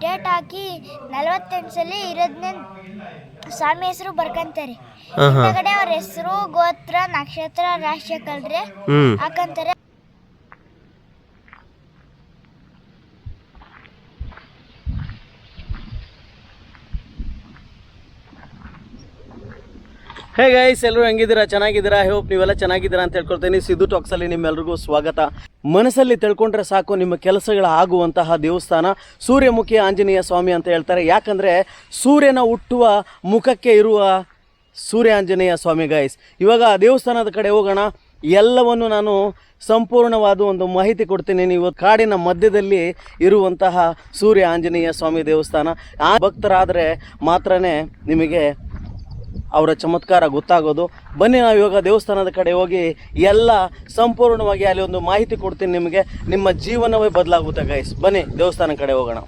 Date ಹಾಕಿ ನಲವತ್ತೆಂಟು ಸಲ ಇರೋದನ್ನ ಸ್ವಾಮಿ ಹೆಸರು ಬರ್ಕಂತಾರೆ. ಅವ್ರ ಹೆಸರು ಗೋತ್ರ ನಕ್ಷತ್ರ ರಾಶಿ ಕಲ್ರೆ ಹ್ಞೂ ಹಾಕಂತಾರೆ. ಹೇ ಗೈಸ್ ಎಲ್ಲರೂ ಹೆಂಗಿದ್ದೀರಾ? ಚೆನ್ನಾಗಿದ್ದೀರಾ? ಹೋಪ್ ನೀವೆಲ್ಲ ಚೆನ್ನಾಗಿದ್ದೀರಾ ಅಂತ ಹೇಳ್ಕೊಳ್ತೀನಿ ಸಿದ್ದು ಟಾಕ್ಸಲ್ಲಿ ನಿಮ್ಮೆಲ್ಲರಿಗೂ ಸ್ವಾಗತ. ಮನಸ್ಸಲ್ಲಿ ತಿಳ್ಕೊಂಡ್ರೆ ಸಾಕು, ನಿಮ್ಮ ಕೆಲಸಗಳ ಆಗುವಂತಹ ದೇವಸ್ಥಾನ. ಸೂರ್ಯಮುಖಿ ಆಂಜನೇಯ ಸ್ವಾಮಿ ಅಂತ ಹೇಳ್ತಾರೆ. ಯಾಕಂದರೆ ಸೂರ್ಯನ ಹುಟ್ಟುವ ಮುಖಕ್ಕೆ ಇರುವ ಸೂರ್ಯ ಆಂಜನೇಯ ಸ್ವಾಮಿ ಗೈಸ್ ಇವಾಗ ದೇವಸ್ಥಾನದ ಕಡೆ ಹೋಗೋಣ. ಎಲ್ಲವನ್ನು ನಾನು ಸಂಪೂರ್ಣವಾದ ಒಂದು ಮಾಹಿತಿ ಕೊಡ್ತೀನಿ. ನೀವು ಕಾಡಿನ ಮಧ್ಯದಲ್ಲಿ ಇರುವಂತಹ ಸೂರ್ಯ ಆಂಜನೇಯ ಸ್ವಾಮಿ ದೇವಸ್ಥಾನ. ಆ ಭಕ್ತರಾದರೆ ಮಾತ್ರನೇ ನಿಮಗೆ ಅವರ ಚಮತ್ಕಾರ ಗೊತ್ತಾಗೋದು. ಬನ್ನಿ ನಾವು ಇವಾಗ ದೇವಸ್ಥಾನದ ಕಡೆ ಹೋಗಿ ಎಲ್ಲ ಸಂಪೂರ್ಣವಾಗಿ ಅಲ್ಲಿ ಒಂದು ಮಾಹಿತಿ ಕೊಡ್ತೀನಿ ನಿಮಗೆ. ನಿಮ್ಮ ಜೀವನವೇ ಬದಲಾಗುತ್ತೆ ಗೈಸ್ ಬನ್ನಿ ದೇವಸ್ಥಾನ ಕಡೆ ಹೋಗೋಣ.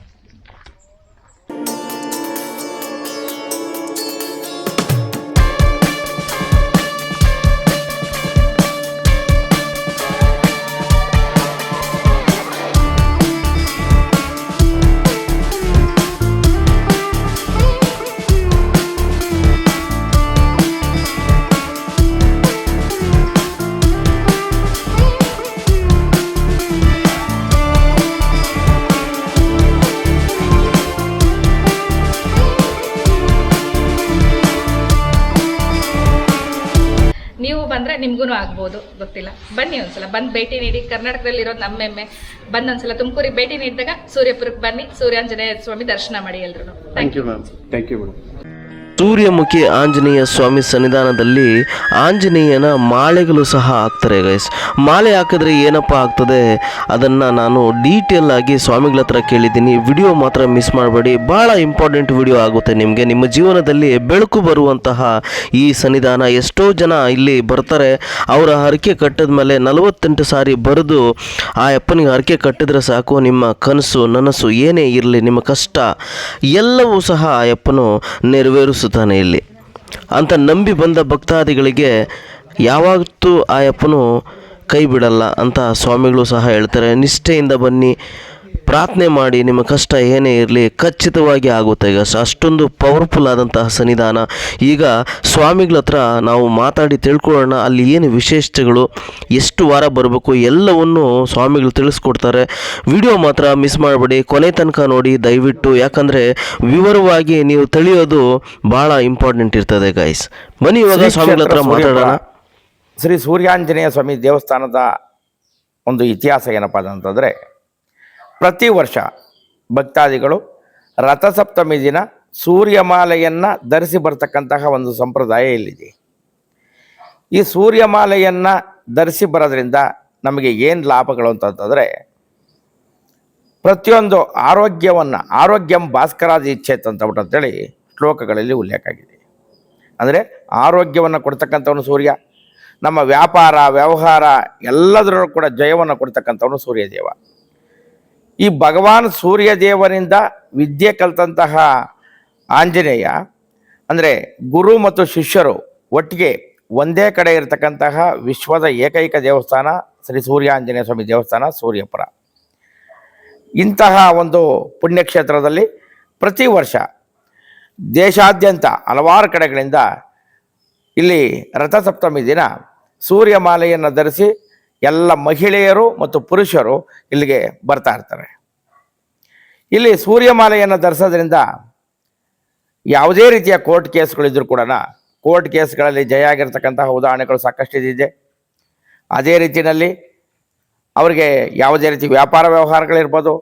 ಆಗ್ಬೋದು, ಗೊತ್ತಿಲ್ಲ. ಬನ್ನಿ ಒಂದ್ಸಲ, ಬಂದು ಭೇಟಿ ನೀಡಿ. ಕರ್ನಾಟಕದಲ್ಲಿ ಇರೋದು ನಮ್ಮ ಹೆಮ್ಮೆ. ಬಂದು ಒಂದ್ಸಲ ತುಮಕೂರಿಗೆ ಭೇಟಿ ನೀಡಿದಾಗ ಸೂರ್ಯಪುರಕ್ಕೆ ಬನ್ನಿ. ಸೂರ್ಯಾಂಜನೇಯ ಸ್ವಾಮಿ ದರ್ಶನ ಮಾಡಿ ಎಲ್ರು thank you ma'am thank you Suryamukhi Anjaneya Swami ಸನ್ನಿಧಾನದಲ್ಲಿ ಆಂಜನೇಯನ ಮಾಲೆಗಳು ಸಹ ಹಾಕ್ತಾರೆ ಗೈಸ್ ಮಾಲೆ ಹಾಕಿದ್ರೆ ಏನಪ್ಪ ಆಗ್ತದೆ? ಅದನ್ನು ನಾನು ಡೀಟೇಲ್ ಆಗಿ ಸ್ವಾಮಿಗಳ ಹತ್ರ ಕೇಳಿದ್ದೀನಿ. ವಿಡಿಯೋ ಮಾತ್ರ ಮಿಸ್ ಮಾಡಬೇಡಿ. ಭಾಳ ಇಂಪಾರ್ಟೆಂಟ್ ವಿಡಿಯೋ ಆಗುತ್ತೆ ನಿಮಗೆ. ನಿಮ್ಮ ಜೀವನದಲ್ಲಿ ಬೆಳಕು ಬರುವಂತಹ ಈ ಸನ್ನಿಧಾನ. ಎಷ್ಟೋ ಜನ ಇಲ್ಲಿ ಬರ್ತಾರೆ. ಅವರ ಹರಕೆ ಕಟ್ಟಿದ ಮೇಲೆ ನಲವತ್ತೆಂಟು ಸಾರಿ ಬರೆದು, ಆ ಅಪ್ಪನಿಗೆ ಹರಕೆ ಕಟ್ಟಿದ್ರೆ ಸಾಕು. ನಿಮ್ಮ ಕನಸು, ನನಸು ಏನೇ ಇರಲಿ, ನಿಮ್ಮ ಕಷ್ಟ, ಎಲ್ಲವೂ ಸಹ ಆ ಅಪ್ಪನು ನೆರವೇರಿಸುತ್ತಾನೆ ಇಲ್ಲಿ. ಅಂತ ನಂಬಿ ಬಂದ ಭಕ್ತಾದಿಗಳಿಗೆ ಯಾವತ್ತೂ ಆ ಅಪ್ಪನು ಕೈ ಬಿಡಲ್ಲ ಅಂತ ಸ್ವಾಮಿಗಳು ಸಹ ಹೇಳ್ತಾರೆ. ನಿಷ್ಠೆಯಿಂದ ಬನ್ನಿ. ಪ್ರಾರ್ಥನೆ ಮಾಡಿ ನಿಮ್ಮ ಕಷ್ಟ ಏನೇ ಇರಲಿ ಖಚಿತವಾಗಿ ಆಗುತ್ತೆ. ಈಗ ಅಷ್ಟೊಂದು ಪವರ್ಫುಲ್ ಆದಂತಹ ಸನ್ನಿಧಾನ. ಈಗ ಸ್ವಾಮಿಗಳ ಹತ್ರ ನಾವು ಮಾತಾಡಿ ತಿಳ್ಕೊಳ್ಳೋಣ ಅಲ್ಲಿ ಏನು ವಿಶೇಷತೆಗಳು ಎಷ್ಟು ವಾರ ಬರಬೇಕು ಎಲ್ಲವನ್ನು ಸ್ವಾಮಿಗಳು ತಿಳಿಸ್ಕೊಡ್ತಾರೆ. ವಿಡಿಯೋ ಮಾತ್ರ ಮಿಸ್ ಮಾಡಬೇಡಿ ಕೊನೆ ತನಕ ನೋಡಿ ದಯವಿಟ್ಟು. ಯಾಕಂದರೆ ವಿವರವಾಗಿ ನೀವು ತಿಳಿಯೋದು ಭಾಳ ಇಂಪಾರ್ಟೆಂಟ್ ಇರ್ತದೆ ಗೈಸ್ ಬನ್ನಿ ಇವಾಗ ಸ್ವಾಮಿಗಳ ಹತ್ರ ಮಾತಾಡೋಣ. ಶ್ರೀ ಸೂರ್ಯಾಂಜನೇಯ ಸ್ವಾಮಿ ದೇವಸ್ಥಾನದ ಒಂದು ಇತಿಹಾಸ ಏನಪ್ಪ ಅಂತಂದರೆ ಪ್ರತಿ ವರ್ಷ ಭಕ್ತಾದಿಗಳು ರಥಸಪ್ತಮಿ ದಿನ ಸೂರ್ಯಮಾಲೆಯನ್ನು ಧರಿಸಿ ಬರ್ತಕ್ಕಂತಹ ಒಂದು ಸಂಪ್ರದಾಯ ಇಲ್ಲಿದೆ. ಈ ಸೂರ್ಯಮಾಲೆಯನ್ನು ಧರಿಸಿ ಬರೋದ್ರಿಂದ ನಮಗೆ ಏನು ಲಾಭಗಳು ಅಂತಂತಂದರೆ ಪ್ರತಿಯೊಂದು ಆರೋಗ್ಯವನ್ನು, ಆರೋಗ್ಯಂ ಭಾಸ್ಕರಾದಿ ಇಚ್ಛೆತ್ ಅಂತ ಬಿಟ್ಟು ಅಂತೇಳಿ ಶ್ಲೋಕಗಳಲ್ಲಿ ಉಲ್ಲೇಖ ಆಗಿದೆ. ಅಂದರೆ ಆರೋಗ್ಯವನ್ನು ಕೊಡ್ತಕ್ಕಂಥವನು ಸೂರ್ಯ, ನಮ್ಮ ವ್ಯಾಪಾರ, ವ್ಯವಹಾರ ಎಲ್ಲದರಲ್ಲೂ ಕೂಡ ಜಯವನ್ನು ಕೊಡ್ತಕ್ಕಂಥವನು ಸೂರ್ಯದೇವ. ಈ ಭಗವಾನ್ ಸೂರ್ಯದೇವನಿಂದ ವಿದ್ಯೆ ಕಲಿತಂತಹ ಆಂಜನೇಯ, ಅಂದರೆ ಗುರು ಮತ್ತು ಶಿಷ್ಯರು ಒಟ್ಟಿಗೆ ಒಂದೇ ಕಡೆ ಇರತಕ್ಕಂತಹ ವಿಶ್ವದ ಏಕೈಕ ದೇವಸ್ಥಾನ ಶ್ರೀ ಸೂರ್ಯಾಂಜನೇಯ ಸ್ವಾಮಿ ದೇವಸ್ಥಾನ ಸೂರ್ಯಪುರ. ಇಂತಹ ಒಂದು ಪುಣ್ಯಕ್ಷೇತ್ರದಲ್ಲಿ ಪ್ರತಿ ವರ್ಷ ದೇಶಾದ್ಯಂತ ಹಲವಾರು ಕಡೆಗಳಿಂದ ಇಲ್ಲಿ ರಥಸಪ್ತಮಿ ದಿನ ಸೂರ್ಯಮಾಲೆಯನ್ನು ಧರಿಸಿ ಎಲ್ಲ ಮಹಿಳೆಯರು ಮತ್ತು ಪುರುಷರು ಇಲ್ಲಿಗೆ ಬರ್ತಾ ಇರ್ತಾರೆ. ಇಲ್ಲಿ ಸೂರ್ಯಮಾಲೆಯನ್ನು ಧರಿಸೋದ್ರಿಂದ ಯಾವುದೇ ರೀತಿಯ ಕೋರ್ಟ್ ಕೇಸ್ಗಳಿದ್ರೂ ಕೂಡ ಕೋರ್ಟ್ ಕೇಸ್ಗಳಲ್ಲಿ ಜಯ ಆಗಿರ್ತಕ್ಕಂತಹ ಉದಾಹರಣೆಗಳು ಸಾಕಷ್ಟು ಇದೆ. ಅದೇ ರೀತಿಯಲ್ಲಿ ಅವರಿಗೆ ಯಾವುದೇ ರೀತಿ ವ್ಯಾಪಾರ ವ್ಯವಹಾರಗಳಿರ್ಬೋದು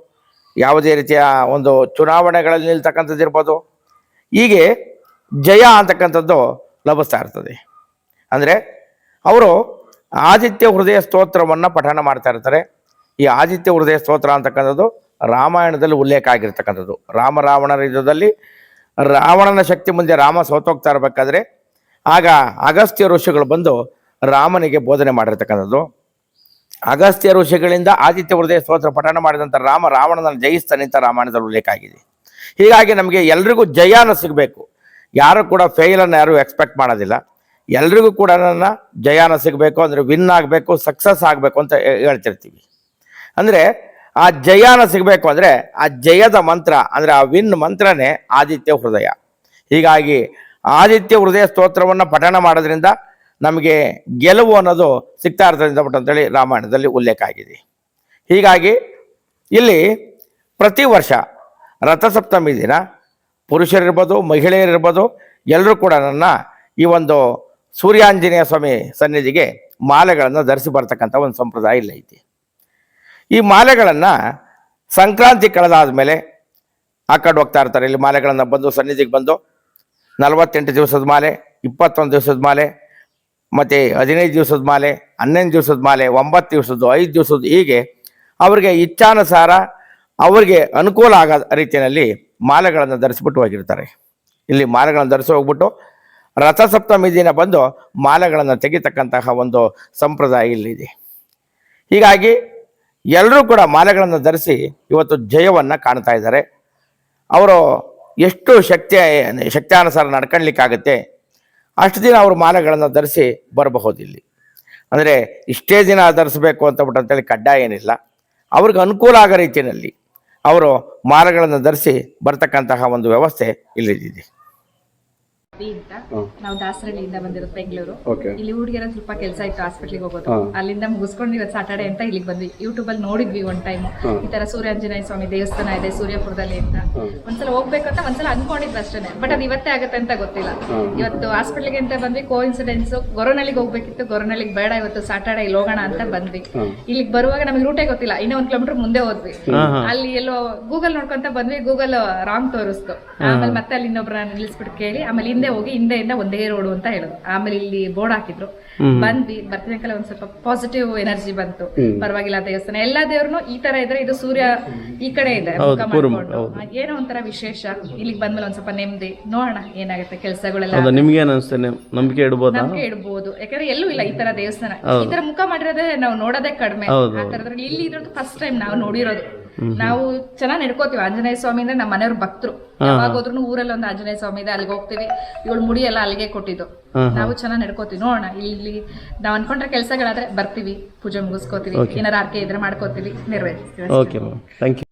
ಯಾವುದೇ ರೀತಿಯ ಒಂದು ಚುನಾವಣೆಗಳಲ್ಲಿ ನಿಲ್ತಕ್ಕಂಥದ್ದು ಇರ್ಬೋದು, ಹೀಗೆ ಜಯ ಅಂತಕ್ಕಂಥದ್ದು ಲಭಿಸ್ತಾ ಇರ್ತದೆ. ಅಂದರೆ ಅವರು ಆದಿತ್ಯ ಹೃದಯ ಸ್ತೋತ್ರವನ್ನು ಪಠಣ ಮಾಡ್ತಾ ಇರ್ತಾರೆ. ಈ ಆದಿತ್ಯ ಹೃದಯ ಸ್ತೋತ್ರ ಅಂತಕ್ಕಂಥದ್ದು ರಾಮಾಯಣದಲ್ಲಿ ಉಲ್ಲೇಖ ಆಗಿರ್ತಕ್ಕಂಥದ್ದು. ರಾಮ ರಾವಣರ ಯುದ್ಧದಲ್ಲಿ ರಾವಣನ ಶಕ್ತಿ ಮುಂದೆ ರಾಮ ಸೋತೋಗ್ತಾ ಇರಬೇಕಾದ್ರೆ ಆಗ ಅಗಸ್ತ್ಯ ಋಷಿಗಳು ಬಂದು ರಾಮನಿಗೆ ಬೋಧನೆ ಮಾಡಿರ್ತಕ್ಕಂಥದ್ದು. ಅಗಸ್ತ್ಯ ಋಷಿಗಳಿಂದ ಆದಿತ್ಯ ಹೃದಯ ಸ್ತೋತ್ರ ಪಠಣ ಮಾಡಿದಂಥ ರಾಮ ರಾವಣನನ್ನು ಜಯಿಸ್ತಾನೆ ಅಂತ ರಾಮಾಯಣದಲ್ಲಿ ಉಲ್ಲೇಖ ಆಗಿದೆ. ಹೀಗಾಗಿ ನಮಗೆ ಎಲ್ರಿಗೂ ಜಯಾನ ಸಿಗಬೇಕು. ಯಾರು ಕೂಡ ಫೇಲನ್ನು ಯಾರು ಎಕ್ಸ್ಪೆಕ್ಟ್ ಮಾಡೋದಿಲ್ಲ. ಎಲ್ರಿಗೂ ಕೂಡ ನನ್ನ ಜಯಾನ ಸಿಗಬೇಕು, ಅಂದರೆ ವಿನ್ ಆಗಬೇಕು ಸಕ್ಸಸ್ ಆಗಬೇಕು ಅಂತ ಹೇಳ್ತಿರ್ತೀವಿ. ಅಂದರೆ ಆ ಜಯಾನ ಸಿಗಬೇಕು ಅಂದರೆ ಆ ಜಯದ ಮಂತ್ರ, ಅಂದರೆ ಆ ವಿನ್ ಮಂತ್ರನೇ ಆದಿತ್ಯ ಹೃದಯ. ಹೀಗಾಗಿ ಆದಿತ್ಯ ಹೃದಯ ಸ್ತೋತ್ರವನ್ನು ಪಠಣ ಮಾಡೋದ್ರಿಂದ ನಮಗೆ ಗೆಲುವು ಅನ್ನೋದು ಸಿಗ್ತಾ ಇರ್ತದೆ ಅಂತೇಳಿ ರಾಮಾಯಣದಲ್ಲಿ ಉಲ್ಲೇಖ ಆಗಿದೆ. ಹೀಗಾಗಿ ಇಲ್ಲಿ ಪ್ರತಿ ವರ್ಷ ರಥಸಪ್ತಮಿ ದಿನ ಪುರುಷರಿರ್ಬೋದು, ಮಹಿಳೆಯರಿರ್ಬೋದು ಎಲ್ಲರೂ ಕೂಡ ನನ್ನ ಈ ಒಂದು ಸೂರ್ಯಾಂಜನೇಯ ಸ್ವಾಮಿ ಸನ್ನಿಧಿಗೆ ಮಾಲೆಗಳನ್ನು ಧರಿಸಿ ಬರ್ತಕ್ಕಂಥ ಒಂದು ಸಂಪ್ರದಾಯ ಇಲ್ಲ ಐತಿ. ಈ ಮಾಲೆಗಳನ್ನು ಸಂಕ್ರಾಂತಿ ಕಳೆದಾದ ಮೇಲೆ ಆ ಕಡೆ ಹೋಗ್ತಾ ಇರ್ತಾರೆ. ಇಲ್ಲಿ ಮಾಲೆಗಳನ್ನು ಬಂದು ಸನ್ನಿಧಿಗೆ ಬಂದು ನಲವತ್ತೆಂಟು ದಿವಸದ ಮಾಲೆ, ಇಪ್ಪತ್ತೊಂದು ದಿವಸದ ಮಾಲೆ, ಮತ್ತು ಹದಿನೈದು ದಿವಸದ ಮಾಲೆ, ಹನ್ನೊಂದು ದಿವಸದ ಮಾಲೆ, ಒಂಬತ್ತು ದಿವಸದ್ದು, ಐದು ದಿವಸದ್ದು ಹೀಗೆ ಅವರಿಗೆ ಇಚ್ಛಾನುಸಾರ ಅವರಿಗೆ ಅನುಕೂಲ ಆಗೋ ರೀತಿಯಲ್ಲಿ ಮಾಲೆಗಳನ್ನು ಧರಿಸ್ಬಿಟ್ಟು ಹೋಗಿರ್ತಾರೆ. ಇಲ್ಲಿ ಮಾಲೆಗಳನ್ನು ಧರಿಸಿ ಹೋಗ್ಬಿಟ್ಟು ರಥಸಪ್ತಮಿ ದಿನ ಬಂದು ಮಾಲೆಗಳನ್ನು ತೆಗಿತಕ್ಕಂತಹ ಒಂದು ಸಂಪ್ರದಾಯ ಇಲ್ಲಿದೆ. ಹೀಗಾಗಿ ಎಲ್ಲರೂ ಕೂಡ ಮಾಲೆಗಳನ್ನು ಧರಿಸಿ ಇವತ್ತು ಜಯವನ್ನು ಕಾಣ್ತಾ ಇದ್ದಾರೆ. ಅವರು ಎಷ್ಟು ಶಕ್ತಿ ಶಕ್ತಿಯಾನುಸಾರ ನಡ್ಕೊಳ್ಲಿಕ್ಕಾಗತ್ತೆ ಅಷ್ಟು ದಿನ ಅವರು ಮಾಲೆಗಳನ್ನು ಧರಿಸಿ ಬರಬಹುದು ಇಲ್ಲಿ ಅಂದರೆ ಇಷ್ಟೇ ದಿನ ಧರಿಸಬೇಕು ಅಂತ ಬಿಟ್ಟು ಅಂತೇಳಿ ಕಡ್ಡಾಯ ಏನಿಲ್ಲ. ಅವ್ರಿಗೆ ಅನುಕೂಲ ಆಗೋ ರೀತಿಯಲ್ಲಿ ಅವರು ಮಾಲೆಗಳನ್ನು ಧರಿಸಿ ಬರ್ತಕ್ಕಂತಹ ಒಂದು ವ್ಯವಸ್ಥೆ ಇಲ್ಲಿದ್ದಿದೆ ಅಂತ ನಾವು ದಾಸರಳ್ಳಿಯಿಂದ ಬಂದಿರೋದು ಬೆಂಗಳೂರು. ಇಲ್ಲಿ ಹುಡುಗಿರ ಸ್ವಲ್ಪ ಕೆಲಸ ಇತ್ತು ಹಾಸ್ಪಿಟ್ಲಿಗೆ ಹೋಗೋದು. ಅಲ್ಲಿಂದ ಮುಗಿಸ್ಕೊಂಡು ಇವತ್ತು ಸಾಟರ್ಡೆ ಅಂತ ಇಲ್ಲಿಗೆ ಬಂದ್ವಿ. ಯೂಟ್ಯೂಬ್ ಅಲ್ಲಿ ನೋಡಿದ್ವಿ ಒಂದ್ ಟೈಮ್ ಈ ತರ ಸೂರ್ಯಾಂಜನೇಯ ಸ್ವಾಮಿ ದೇವಸ್ಥಾನ ಇದೆ ಸೂರ್ಯಪುರದಲ್ಲಿ ಅಂತ. ಒಂದ್ಸಲ ಹೋಗ್ಬೇಕಂತ ಒಂದ್ಸಲ ಅನ್ಕೊಂಡಿದ್ವಿ ಅಷ್ಟೇ ಬಟ್ ಅದು ಇವತ್ತೇ ಆಗತ್ತೆ ಅಂತ ಗೊತ್ತಿಲ್ಲ. ಇವತ್ತು ಹಾಸ್ಪಿಟ್ಲಿಗೆ ಅಂತ ಬಂದ್ವಿ. ಕೋ ಇನ್ಸಿಡೆನ್ಸ್ ಗೊರನಳ್ಳಿಗೆ ಹೋಗ್ಬೇಕಿತ್ತು. ಗೊರನಳ್ಳಿಗೆ ಬೇಡ ಇವತ್ತು ಸಾಟರ್ಡೆ ಇಲ್ಲಿ ಹೋಗೋಣ ಅಂತ ಬಂದ್ವಿ. ಇಲ್ಲಿಗೆ ಬರುವಾಗ ನಮಗೆ ರೂಟೇ ಗೊತ್ತಿಲ್ಲ. ಇನ್ನೂ ಒಂದ್ ಕಿಲೋಮೀಟರ್ ಮುಂದೆ ಹೋದ್ವಿ. ಅಲ್ಲಿ ಎಲ್ಲೋ ಗೂಗಲ್ ನೋಡ್ಕೊಂತ ಬಂದ್ವಿ. ಗೂಗಲ್ ರಾಂಗ್ ತೋರಿಸ್ತು. ಆಮೇಲೆ ಮತ್ತೆ ಅಲ್ಲಿ ಇನ್ನೊಬ್ರನ್ನ ನಿಲ್ಲಿಸ್ಬಿಟ್ಟು ಕೇಳಿ. ಆಮೇಲೆ ಹಿಂದೆ ಹೋಗಿ ಹಿಂದೆಯಿಂದ ಒಂದೇ ರೋಡು ಅಂತ ಹೇಳೋದು. ಆಮೇಲೆ ಇಲ್ಲಿ ಬೋರ್ಡ್ ಹಾಕಿದ್ರು. ಬಂದ್ವಿ ಕಾಲ ಒಂದ್ ಸ್ವಲ್ಪ ಪಾಸಿಟಿವ್ ಎನರ್ಜಿ ಬಂತು. ಪರವಾಗಿಲ್ಲ ದೇವಸ್ಥಾನ. ಎಲ್ಲಾ ದೇವ್ರನು ಈ ತರ ಇದ್ರೆ ಇದು ಸೂರ್ಯ ಈ ಕಡೆ ಇದೆ. ಏನೋ ಒಂಥರ ವಿಶೇಷ. ಇಲ್ಲಿಗೆ ಬಂದ್ಮೇಲೆ ಒಂದ್ ಸ್ವಲ್ಪ ನೆಮ್ಮದಿ. ನೋಡೋಣ ಏನಾಗುತ್ತೆ ಕೆಲಸಗಳೆಲ್ಲ. ನಿಮ್ಗೆ ನಂಬಿಕೆ ಇಡಬಹುದು ನಂಬಿಕೆ ಇಡ್ಬೋದು. ಯಾಕಂದ್ರೆ ಎಲ್ಲೂ ಇಲ್ಲ ಈ ತರ ದೇವಸ್ಥಾನ. ಈ ತರ ಮುಖ ಮಾಡಿರೋದೇ ನಾವು ನೋಡೋದೇ ಕಡಿಮೆ. ಆ ತರದ್ರಲ್ಲಿ ಇಲ್ಲಿ ಇರೋದು ಫಸ್ಟ್ ಟೈಮ್ ನಾವು ನೋಡಿರೋದು. ನಾವು ಚೆನ್ನಾಗಿ ನಡ್ಕೋತೀವಿ. ಆಂಜನೇಯ ಸ್ವಾಮಿ ಅಂದ್ರೆ ನಮ್ಮ ಮನೆಯವ್ರ ಭಕ್ತರು. ಯಾವಾಗ ಹೋದ್ರು ಊರಲ್ಲಿ ಒಂದು ಆಂಜನೇಯ ಸ್ವಾಮಿ ಇದೆ ಅಲ್ಲಿಗೆ ಹೋಗ್ತೀವಿ. ಇವಳು ಮುಡಿ ಎಲ್ಲ ಅಲ್ಲಿಗೆ ಕೊಟ್ಟಿದ್ದು. ನಾವು ಚೆನ್ನಾಗಿ ನಡ್ಕೋತೀವಿ. ನೋಡೋಣ ಇಲ್ಲಿ ನಾವ್ ಅನ್ಕೊಂಡ್ರೆ ಕೆಲಸಗಳಾದ್ರೆ ಬರ್ತೀವಿ ಪೂಜೆ ಮುಗಿಸ್ಕೋತೀವಿ ಏನಾರ ಆರ್ಕೆ ಇದ್ರೆ ಮಾಡ್ಕೋತೀವಿ ನೆರವೇರಿಸ್ತೀವಿ ಓಕೆ ಮ್ಯಾಮ್ ಥ್ಯಾಂಕ್ ಯು